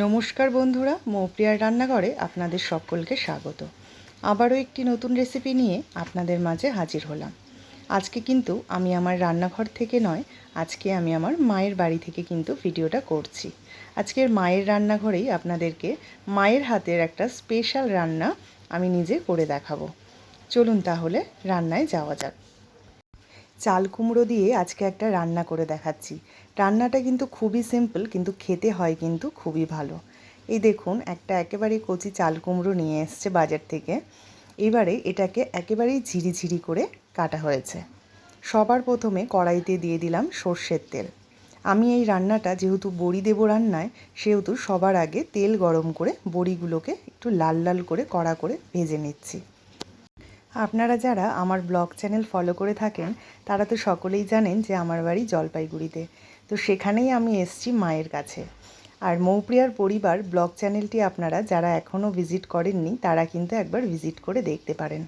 নমস্কার বন্ধুরা, মৌপ্রিয়ার রান্নাঘরে আপনাদের সকলকে স্বাগত। আবারও একটি নতুন রেসিপি নিয়ে আপনাদের মাঝে হাজির হলাম। আজকে কিন্তু আমি আমার রান্নাঘর থেকে নয়, আজকে আমি আমার মায়ের বাড়ি থেকে কিন্তু ভিডিওটা করছি। আজকের মায়ের রান্নাঘরেই আপনাদেরকে মায়ের হাতের একটা স্পেশাল রান্না আমি নিজে করে দেখাবো। চলুন তাহলে রান্নায় যাওয়া যাক। চাল কুমড়ো দিয়ে আজকে একটা রান্না করে দেখাচ্ছি। রান্নাটা কিন্তু খুবই সিম্পল, কিন্তু খেতে হয় কিন্তু খুবই ভালো। এই দেখুন, একটা একেবারে কচি চাল কুমড়ো নিয়ে এসছে বাজার থেকে। এবারে এটাকে একেবারেই ঝিরিঝিরি করে কাটা হয়েছে। সবার প্রথমে কড়াইতে দিয়ে দিলাম সর্ষের তেল। আমি এই রান্নাটা যেহেতু বড়ি দেবো রান্নায়, সেহেতু সবার আগে তেল গরম করে বড়িগুলোকে একটু লাল লাল করে কড়া করে ভেজে নিচ্ছি। আপনারা যারা আমার ব্লগ চ্যানেল ফলো করে থাকেন, তারা তো সকলেই জানেন যে আমার বাড়ি জলপাইগুড়িতে। তো সেখানেই আমি এসছি মায়ের কাছে। আর মৌপ্রিয়ার পরিবার ব্লগ চ্যানেলটি আপনারা যারা এখনও ভিজিট করেননি, তারা কিন্তু একবার ভিজিট করে দেখতে পারেন।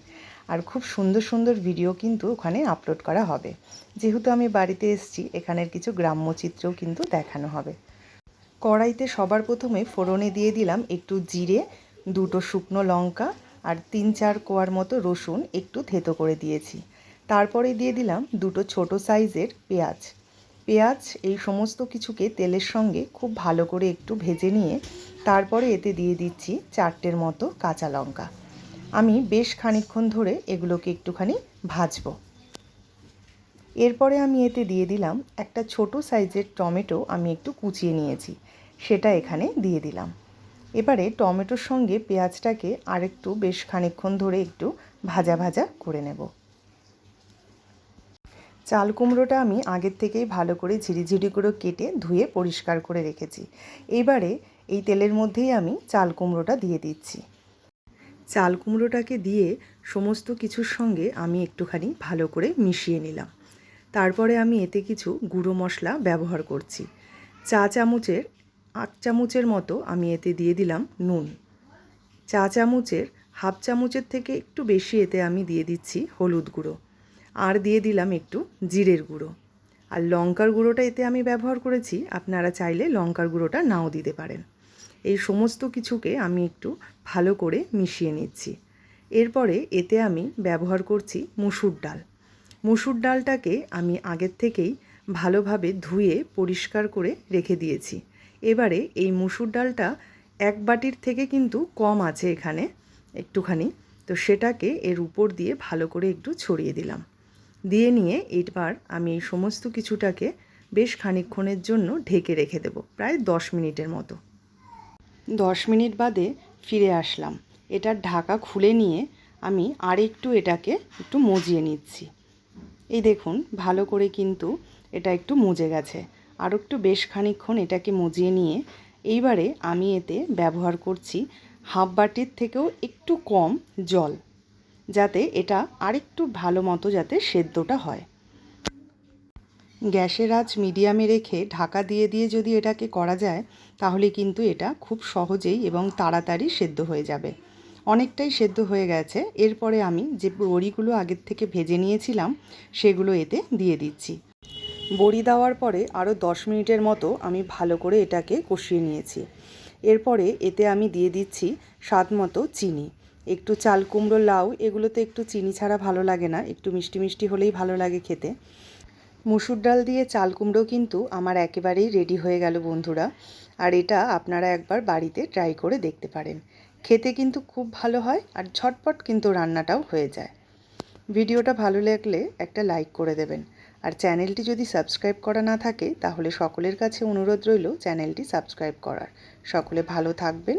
আর খুব সুন্দর সুন্দর ভিডিও কিন্তু ওখানে আপলোড করা হবে। যেহেতু আমি বাড়িতে এসছি, এখানের কিছু গ্রাম্য চিত্রও কিন্তু দেখানো হবে। কড়াইতে সবার প্রথমে ফোড়নে দিয়ে দিলাম একটু জিরে, দুটো শুকনো লঙ্কা আর তিন চার কোয়ার মতো রসুন একটু থেতো করে দিয়েছি। তারপরে দিয়ে দিলাম দুটো ছোট সাইজের পেঁয়াজ। পেঁয়াজ এই সমস্ত কিছুকে তেলের সঙ্গে খুব ভালো করে একটু ভেজে নিয়ে তারপরে এতে দিয়ে দিচ্ছি চারটের মতো কাঁচা লঙ্কা। আমি বেশ খানিক্ষণ ধরে এগুলোকে একটুখানি ভাজবো। এরপরে আমি এতে দিয়ে দিলাম একটা ছোট সাইজের টমেটো আমি একটু কুচিয়ে নিয়েছি। সেটা এখানে দিয়ে দিলাম। এবারে টমেটোর সঙ্গে পেঁয়াজটাকে আরেকটু বেশ খানিক্ষণ ধরে একটু ভাজা ভাজা করে নেব। চাল কুমড়োটা আমি আগের থেকেই ভালো করে ঝিরিঝিরি করে কেটে ধুয়ে পরিষ্কার করে রেখেছি। এবারে এই তেলের মধ্যেই আমি চাল কুমড়োটা দিয়ে দিচ্ছি। চাল কুমড়োটাকে দিয়ে সমস্ত কিছুর সঙ্গে আমি একটুখানি ভালো করে মিশিয়ে নিলাম। তারপরে আমি এতে কিছু গুঁড়ো মশলা ব্যবহার করছি। চা চামচের আট চামচের মতো আমি এতে দিয়ে দিলাম নুন। চা চামচের হাফ চামচের থেকে একটু বেশি এতে আমি দিয়ে দিচ্ছি হলুদ গুঁড়ো। আর দিয়ে দিলাম একটু জিরের গুঁড়ো। আর লঙ্কার গুঁড়োটা এতে আমি ব্যবহার করেছি, আপনারা চাইলে লঙ্কার গুঁড়োটা নাও দিতে পারেন। এই সমস্ত কিছুকে আমি একটু ভালো করে মিশিয়ে নিচ্ছি। এরপরে এতে আমি ব্যবহার করছি মুসুর ডাল। মুসুর ডালটাকে আমি আগের থেকেই ভালোভাবে ধুয়ে পরিষ্কার করে রেখে দিয়েছি। এবারে এই মুসুর ডালটা এক বাটির থেকে কিন্তু কম আছে এখানে একটুখানি। তো সেটাকে এর উপর দিয়ে ভালো করে একটু ছড়িয়ে দিলাম। দিয়ে নিয়ে এবার আমি এই সমস্ত কিছুটাকে বেশ খানিক্ষণের জন্য ঢেকে রেখে দেবো, প্রায় দশ মিনিটের মতো। দশ মিনিট বাদে ফিরে আসলাম। এটার ঢাকা খুলে নিয়ে আমি আর একটু এটাকে একটু মজিয়ে নিচ্ছি। এই দেখুন, ভালো করে কিন্তু এটা একটু মজে গেছে। আর একটু বেশ খানিক্ষণ এটাকে মজিয়ে নিয়ে এইবারে আমি এতে ব্যবহার করছি হাফ বাটির থেকেও একটু কম জল, যাতে এটা আরেকটু ভালো মতো যাতে সেদ্ধটা হয়। গ্যাসের আঁচ মিডিয়ামে রেখে ঢাকা দিয়ে দিয়ে যদি এটাকে করা যায়, তাহলে কিন্তু এটা খুব সহজেই এবং তাড়াতাড়ি সেদ্ধ হয়ে যাবে। অনেকটাই সেদ্ধ হয়ে গেছে। এরপরে আমি যে বড়িগুলো আগের থেকে ভেজে নিয়েছিলাম, সেগুলো এতে দিয়ে দিচ্ছি। বড়ি দেওয়ার পরে আরও দশ মিনিটের মতো আমি ভালো করে এটাকে কষিয়ে নিয়েছি। এরপরে এতে আমি দিয়ে দিচ্ছি স্বাদ মতো চিনি। একটু চাল কুমড়ো, লাউ, এগুলোতে একটু চিনি ছাড়া ভালো লাগে না। একটু মিষ্টি মিষ্টি হলেই ভালো লাগে খেতে। মুসুর ডাল দিয়ে চাল কুমড়ো কিন্তু আমার একেবারেই রেডি হয়ে গেল বন্ধুরা। আর এটা আপনারা একবার বাড়িতে ট্রাই করে দেখতে পারেন। খেতে কিন্তু খুব ভালো হয় আর ঝটপট কিন্তু রান্নাটাও হয়ে যায়। ভিডিওটা ভালো লাগলে একটা লাইক করে দেবেন। আর চ্যানেলটি যদি সাবস্ক্রাইব করা না থাকে, তাহলে সকলের কাছে অনুরোধ রইল চ্যানেলটি সাবস্ক্রাইব করার। সকলে ভালো থাকবেন।